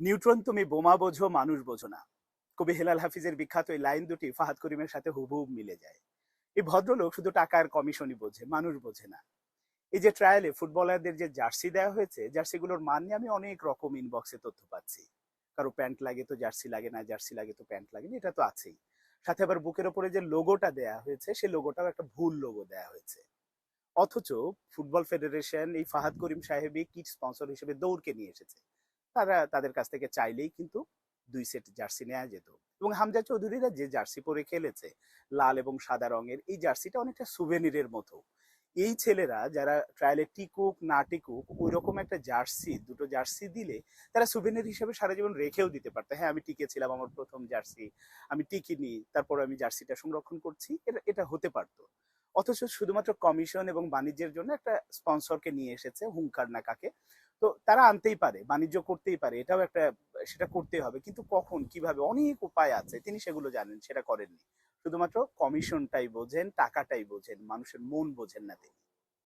Neutron তুমি বোমা বোঝো, মানুষ বোঝো না। কবি হেলাল হাফিজের বিখ্যাত এই লাইন দুটি ফাহাদ করিমের সাথে হুবহুব মিলে যায়। এই ভদ্রলোক শুধু টাকার কমিশনই বোঝে, মানুষ বোঝে না। এই যে ট্রায়ালে ফুটবলারদের যে জার্সি দেওয়া হয়েছে, জার্সিগুলোর মান নিয়ে আমি অনেক রকম ইনবক্সে তথ্য পাচ্ছি। কারও প্যান্ট লাগে তো জার্সি লাগে না, জার্সি লাগে তো প্যান্ট লাগে না, এটা তো আছেই। সাথে আবার বুকের ওপরে যে লোগোটা দেয়া হয়েছে, সেই লোগোটাও একটা ভুল লোগো দেয়া হয়েছে। অথচ ফুটবল ফেডারেশন এই ফাহাদ করিম সাহেবই কিট স্পন্সর হিসেবে দৌড়কে নিয়ে এসেছে। তারা তাদের কাছ থেকে চাইলেই কিন্তু দুই সেট জার্সি নেওয়া যেত। এবং হামজা চৌধুরীরা যে জার্সি পরে খেলেছে, লাল এবং সাদা রঙের, এই জার্সিটা অনেকটা সুভেনিরের মতো। এই ছেলেরা যারা ট্রায়ালে টিকুক, না টিকুক ওই রকম একটা জার্সি, দুটো জার্সি দিলে তারা সুভেনির হিসেবে সারা জীবন রেখেও দিতে পারতো। হ্যাঁ আমি টিকেছিলাম আমার প্রথম জার্সি, আমি টিকিনি, তারপর আমি জার্সিটা সংরক্ষণ করছি, এটা এটা হতে পারতো। অথচ শুধুমাত্র কমিশন এবং বাণিজ্যের জন্য একটা স্পন্সরকে নিয়ে এসেছে হুঙ্কার না কাকে তো তারা আনতেই পারে, বাণিজ্য করতেই পারে, এটাও একটা, সেটা করতেই হবে। কিন্তু কখন, কীভাবে, অনেক উপায় আছে, তিনি সেগুলো জানেন, সেটা করেননি। শুধুমাত্র কমিশনটাই বোঝেন, টাকাটাই বোঝেন, মানুষের মন বোঝেন না তিনি।